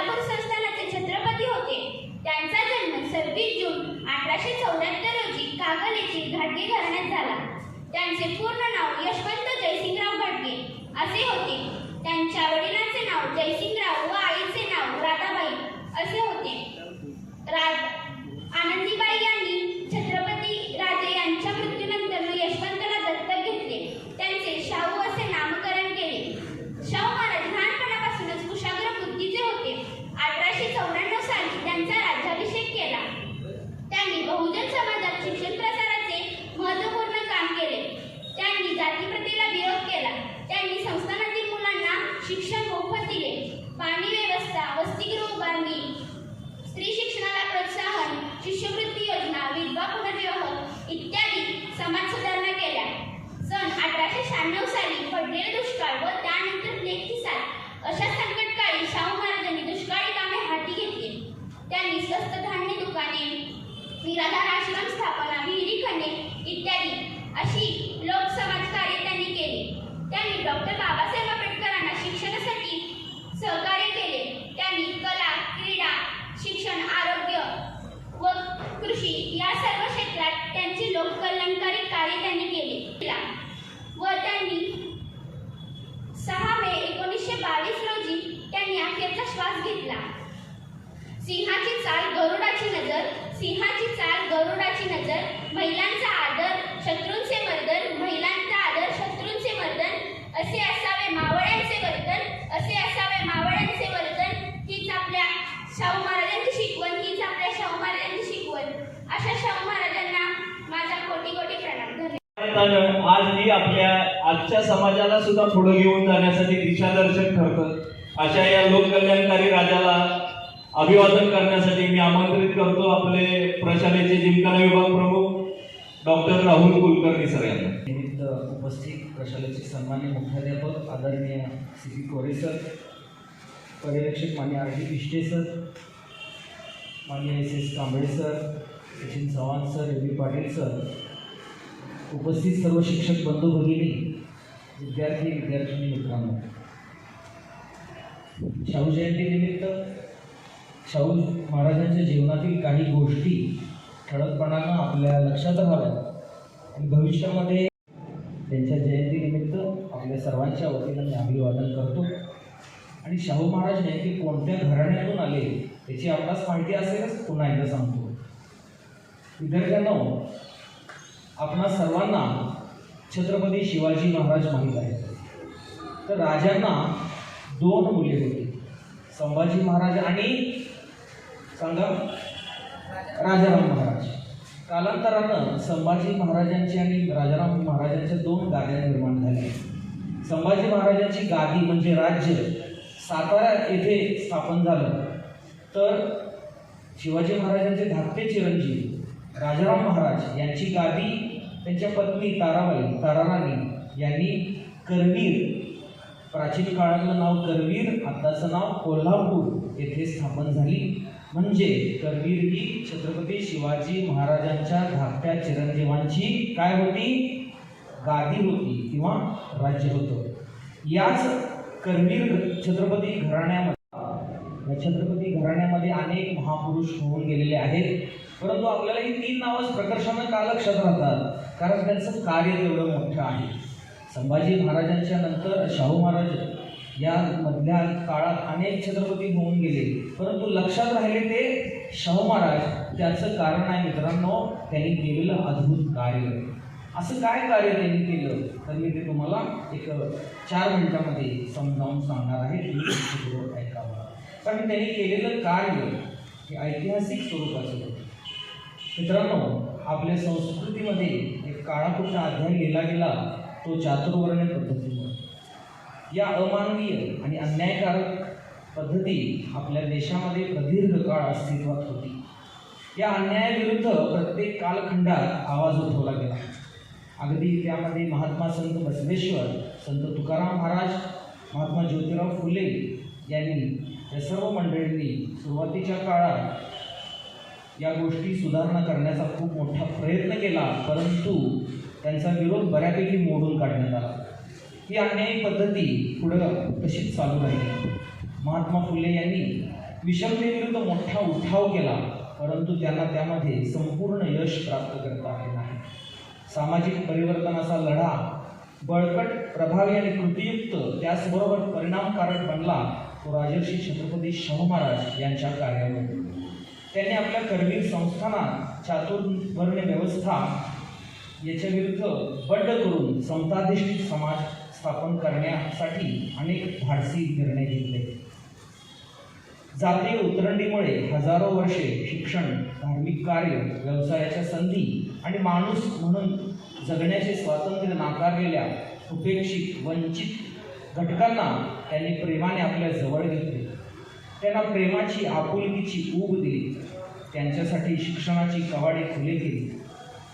कोल्हापूर संस्थानाचे छत्रपती होते. त्यांचा जन्म सव्वीस जून अठराशे चौऱ्याहत्तर रोजी कागल येथील घाटगे घराण्यात झाला. त्यांचे पूर्ण नाव यशवंत जयसिंगराव घाटगे असे होते. त्यांच्या वडिलांचे नाव जयसिंगराव व आईचे नाव राधाबाई असे होते. राज आनंदी शिक्षण मोफत दिले. पाणी व्यवस्था वसतिगृह उभारणी स्त्री शिक्षणाला प्रोत्साहन शिष्यवृत्ती योजना विधवा पुनर्विवाह इत्यादी समाज सुधारणा केल्या. सन अठराशे शहाण्णव साली पडलेले दुष्काळ व त्यानंतर लेखी साल. अशा संकटकाळी शाहू महाराजांनी दुष्काळी कामे हाती घेतली. त्यांनी स्वस्त धान्य दुकाने निराधार आश्रम स्थापना विहिरी खणे इत्यादी अशी लोकसमाज कार्य त्यांनी केली. त्यांनी डॉक्टर बाबासाहेब आंबेडकरांना शिक्षणासाठी सहकार्य केले. त्यांनी कला क्रीडा शिक्षण आरोग्य व कृषी या सर्व क्षेत्रात त्यांचे लोककल्याणकारी कार्य त्यांनी केले. व त्यांनी सहा मे एकोणीसशे बावीस रोजी त्यांनी अखेरचा श्वास घेतला. सिंहाची चाल गरुडाची नजर सिंहाची चाल गरुडाची नजर महिलांचा आदर शत्रूंचे मर्दन महिलांचा असे असावे मावळ्यांचे वर्तन असे असावे मावळ्यांचे वर्तन हीच आपल्या शाहू महाराजांची शिकवण हीच आपल्या शाहू महाराजांची शिकवण. अशा शाहू महाराजांना माझा कोटी कोटी प्रणाम. धन्यवाद. आज ही आपल्या आजच्या समाजाला सुद्धा पुढे घेऊन जाण्यासाठी दिशादर्शक ठरतं. अशा या लोककल्याणकारी राजाला अभिवादन करण्यासाठी मी आमंत्रित करतो आपले प्रशालेचे जिमखाना विभाग प्रमुख डॉक्टर राहुल कुलकर्णी सर यांना. उपस्थित प्रशालेचे सन्मान्य मुख्याध्यापक आदरणीय सी पी कोरे सर पर्यवेक्षक मान्य आर डी इष्टे सर मान्य S S Kamble sir Sachin Chavan sir A B Patil sir उपस्थित सर्व शिक्षक बंधू भगिनी विद्यार्थी विद्यार्थिनी मित्रांनो. शाहू जयंतीनिमित्त शाहू महाराजांच्या जीवनातील काही गोष्टी ठळकपणानं आपल्या लक्षात राहाव्यात आणि भविष्यामध्ये त्यांच्या जयंतीनिमित्त आपल्या सर्वांच्या वतीनं मी अभिवादन करतो. आणि शाहू महाराज नेमके कोणत्या घराण्यातून आले त्याची आपणास माहिती असेलच पुन्हा एकदा सांगतो. विद्यार्थ्यांना आपणा सर्वांना छत्रपती शिवाजी महाराज माहीत आहेत. तर राजांना दोन मुले होती संभाजी महाराज आणि सांगा राजाराम महाराज. कालांतरानं संभाजी महाराजांची आणि राजाराम महाराजांच्या दोन गाद्या निर्माण झाल्या. संभाजी महाराजांची गादी म्हणजे राज्य सातारा येथे स्थापन झालं. तर शिवाजी महाराजांचे धाकटे चिरंजीव राजाराम महाराज यांची गादी त्यांच्या पत्नी ताराबाई ताराराणी यांनी करवीर. प्राचीन काळातलं नाव करवीर आताचं नाव कोल्हापूर येथे स्थापन झाली. म्हणजे करवीर ही छत्रपती शिवाजी महाराजांच्या धाकट्या चिरंजीवांची काय होती? गादी होती किंवा राज्य होतं. याच करवीर छत्रपती घराण्यामध्ये छत्रपती घराण्यामध्ये अनेक महापुरुष होऊन गेलेले आहेत. परंतु आपल्याला ही तीन नावं प्रकर्षानं का लक्षात राहतात? कारण त्यांचं कार्य तेवढं मोठं आहे. संभाजी महाराजांच्या नंतर शाहू महाराज या मधल्या काळात अनेक छत्रपती होऊन गेले. परंतु लक्षात राहिले ते शाहू महाराज त्याचं कारण आहे मित्रांनो त्यांनी केलेलं अद्भुत कार्य. असं काय कार्य त्यांनी केलं? तर मी ते तुम्हाला एक चार मिनिटामध्ये समजावून सांगणार आहे. तुम्ही मला ऐकावं कारण त्यांनी केलेलं कार्य हे ऐतिहासिक स्वरूपाचं होतं. मित्रांनो आपल्या संस्कृतीमध्ये एक काळाकुट्टा अध्याय लिहिला गेला तो चातुर्वर्ण्य पद्धतीने. या अमानवीय आणि अन्यायकारक पद्धती आपल्या देशामध्ये प्रदीर्घ काळ अस्तित्वात होती. या अन्यायाविरुद्ध प्रत्येक कालखंडात आवाज उठवला गेला. अगदी त्यामध्ये महात्मा संत बसवेश्वर संत तुकाराम महाराज महात्मा ज्योतिराव फुले यांनी या सर्व मंडळींनी सुरुवातीच्या काळात या गोष्टी सुधारणा करण्याचा खूप मोठा प्रयत्न केला परंतु त्यांचा विरोध बऱ्यापैकी मोडून काढण्यात आला. ही अन्यायी पद्धती पुढं तशीच चालू राहिली. महात्मा फुले यांनी विषमतेविरुद्ध मोठा उठाव केला परंतु त्यांना त्यामध्ये संपूर्ण यश प्राप्त करता आले नाही. सामाजिक परिवर्तनाचा लढा बळकट प्रभावी आणि कृतीयुक्त त्याचबरोबर परिणामकारक बनला तो राजर्षी छत्रपती शाहू महाराज यांच्या कार्यामुळे. त्यांनी आपल्या करवीर संस्थानात चातुर्वर्ण व्यवस्था याच्याविरुद्ध बड्ड बंड करून समताधिष्ठित समाज स्थापन करण्यासाठी अनेक धाडसी निर्णय घेतले. जातीय उतरंडीमुळे हजारो वर्षे शिक्षण धार्मिक कार्य व्यवसायाच्या संधी आणि माणूस म्हणून जगण्याचे स्वातंत्र्य नाकारलेल्या उपेक्षित वंचित घटकांना त्यांनी प्रेमाने आपल्या जवळ घेतले. त्यांना प्रेमाची आपुलकीची ऊब दिली. त्यांच्यासाठी शिक्षणाची कवाडे खुले केली.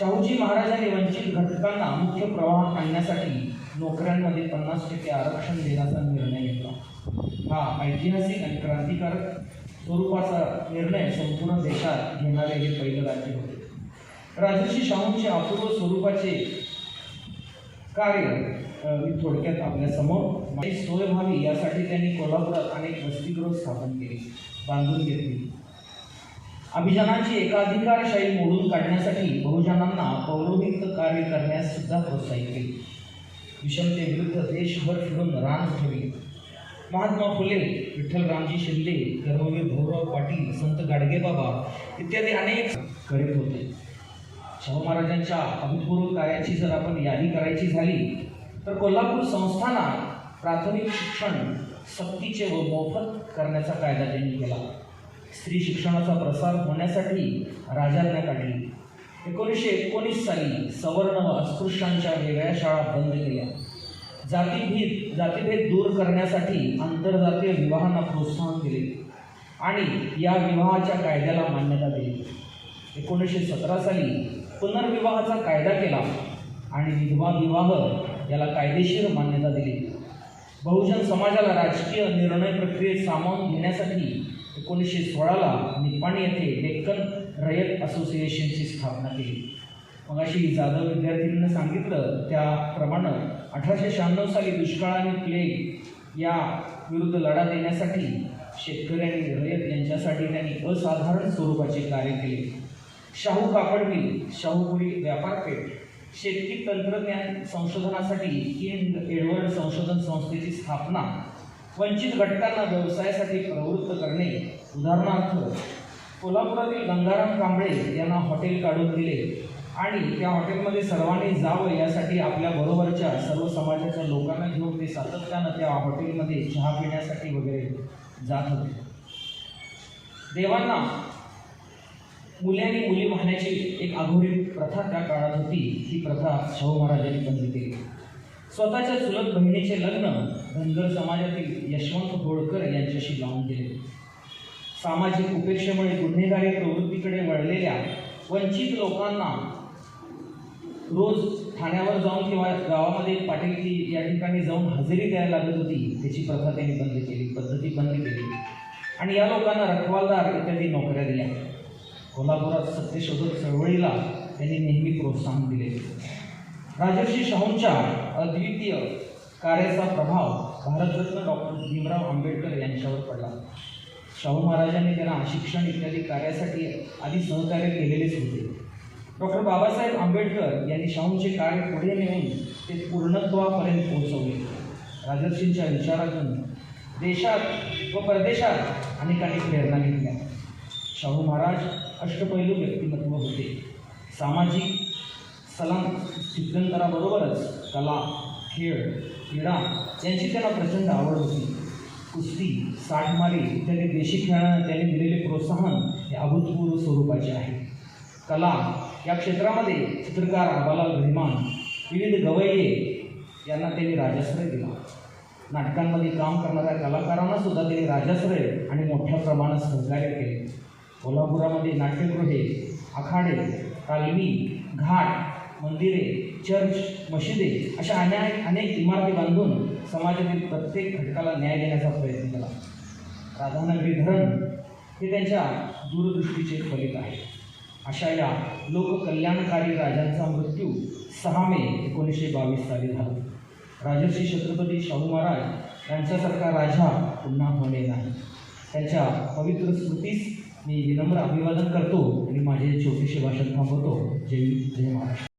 शाहूजी महाराजांनी वंचित घटकांना मुख्य प्रवाहात आणण्यासाठी नोकऱ्यांमध्ये पन्नास टक्के आरक्षण देण्याचा निर्णय घेतला. हा ऐतिहासिक आणि क्रांतिकारक स्वरूपाचा निर्णय संपूर्ण देशात घेणारे हे पहिलं राज्य होते. राजर्षी शाहूंचे अपूर्व स्वरूपाचे कार्य मी थोडक्यात आपल्यासमोर. सोय व्हावी यासाठी त्यांनी कोल्हापुरात अनेक वसतिगृह स्थापन केली बांधून घेतली. अभिजानांची एकाधिकारशाही मोडून काढण्यासाठी बहुजनांना पौरोहित्य कार्य करण्यास सुद्धा प्रोत्साहित केले. विषमतेविरुद्ध देशभर फिरून रान ठेवली महात्मा फुले विठ्ठलरामजी शिंदे कर्मवीर भाऊराव पाटील संत गाडगेबाबा इत्यादी अनेक करीत होते शाहू महाराजांच्या अभूतपूर्व कार्याची जर आपण यादी करायची झाली तर कोल्हापूर संस्थानात प्राथमिक शिक्षण सक्तीचे व मोफत करण्याचा कायदा त्यांनी केला. स्त्री शिक्षणाचा प्रसार होण्यासाठी राजांना काढली. एकोणीसशे एकोणीस साली सवर्ण व अस्पृश्यांच्या वेगळ्या शाळा बंद केल्या. जातीभेद जातीभेद दूर करण्यासाठी आंतरजातीय विवाहांना प्रोत्साहन दिले. आणि या विवाहाच्या कायद्याला मान्यता दिली. एकोणीसशे सतरा साली पुनर्विवाहाचा कायदा केला आणि विधवा विवाह याला कायदेशीर मान्यता दिली. बहुजन समाजाला राजकीय निर्णय प्रक्रियेत सामावून घेण्यासाठी एकोणीसशे सोळाला निपाणी येथे डेक्कन रयत असोसिएशनची स्थापना केली. मग अशी जाधव विद्यार्थ्यांनी सांगितलं त्याप्रमाणे अठराशे शहाण्णव साली दुष्काळ आणि प्लेग या विरुद्ध लढा देण्यासाठी शेतकऱ्यांनी रयत यांच्यासाठी त्यांनी असाधारण स्वरूपाचे कार्य केले. शाहू कापड मिल शाहूपुरी व्यापारपेठ शेतकी तंत्रज्ञान संशोधनासाठी किंग एडवर्ड संशोधन संस्थेची स्थापना वंचित घटकांना व्यवसायासाठी प्रवृत्त करणे उदाहरणार्थ कोल्हापुरातील गंगाराम कांबळे यांना हॉटेल काढून दिले. आणि त्या हॉटेलमध्ये सर्वांनी जावं यासाठी आपल्या बरोबरच्या सर्व समाजाच्या लोकांना घेऊन ते सातत्यानं त्या हॉटेलमध्ये चहा पिण्यासाठी वगैरे जात होते. देवांना मुले आणि मुली वाहण्याची एक अघोरी प्रथा त्या काळात होती. ही प्रथा शाहू महाराजांनी बंद केली. स्वतःच्या चुलत बहिणीचे लग्न धनगर समाजातील यशवंत होळकर यांच्याशी लावून दिले सामाजिक उपेक्षेमुळे गुन्हेगारी प्रवृत्तीकडे वळलेल्या वंचित लोकांना रोज ठाण्यावर जाऊन किंवा गावामध्ये पाटीलची या ठिकाणी जाऊन हजेरी द्यायला लागत होती. त्याची प्रथा त्यांनी बंद केली पद्धती बंद केली. आणि या लोकांना रखवालदार इत्यादी नोकऱ्या दिल्या. कोल्हापुरात सत्यशोधक चळवळीला त्यांनी नेहमी प्रोत्साहन दिले. राजर्षी शाहूंच्या अद्वितीय कार्याचा प्रभाव भारतरत्न डॉक्टर भीमराव आंबेडकर यांच्यावर पडला. शाहू महाराजांनी त्यांना शिक्षण इत्यादी कार्यासाठी आधी सहकार्य केलेलेच होते. डॉक्टर बाबासाहेब आंबेडकर यांनी शाहूंचे कार्य पुढे नेऊन ते पूर्णत्वापर्यंत पोहोचवले. राजर्षींच्या विचारातून देशात व परदेशात अनेकांनी प्रेरणा घेतल्या. शाहू महाराज अष्टपैलू व्यक्तिमत्व होते. सामाजिक सलाम स्थित्यंतराबरोबरच कला खेळ क्रीडा यांची त्यांना प्रचंड आवड होती. कुस्ती साठमारी इत्यादी देशी खेळांना त्यांनी दिलेले प्रोत्साहन हे अभूतपूर्व स्वरूपाचे आहे. कला या क्षेत्रामध्ये चित्रकार आबालाल रहिमान विविध गवैये यांना त्यांनी राजाश्रय दिला. नाटकांमध्ये काम करणाऱ्या कलाकारांना सुद्धा त्यांनी राजाश्रय आणि मोठ्या प्रमाणात सहकार्य केले. कोल्हापुरामध्ये नाट्यगृहे आखाडे कालवी घाट मंदिरे चर्च मशिदे अशा अनेक अनेक इमारती बांधून समाजातील प्रत्येक घटकाला न्याय देण्याचा प्रयत्न केला. राधानगरी धरण हे त्यांच्या दूरदृष्टीचे फलित आहे. अशा या लोककल्याणकारी राजांचा मृत्यू सहा मे एकोणीसशे बावीस साली झाला. राजर्षी छत्रपती शाहू महाराज यांच्यासारखा राजा पुन्हा होणे नाही. त्यांच्या पवित्र स्मृतीस मी विनम्र अभिवादन करतो आणि माझे छोटेसे भाषण थांबवतो. जय जय महाराष्ट्र.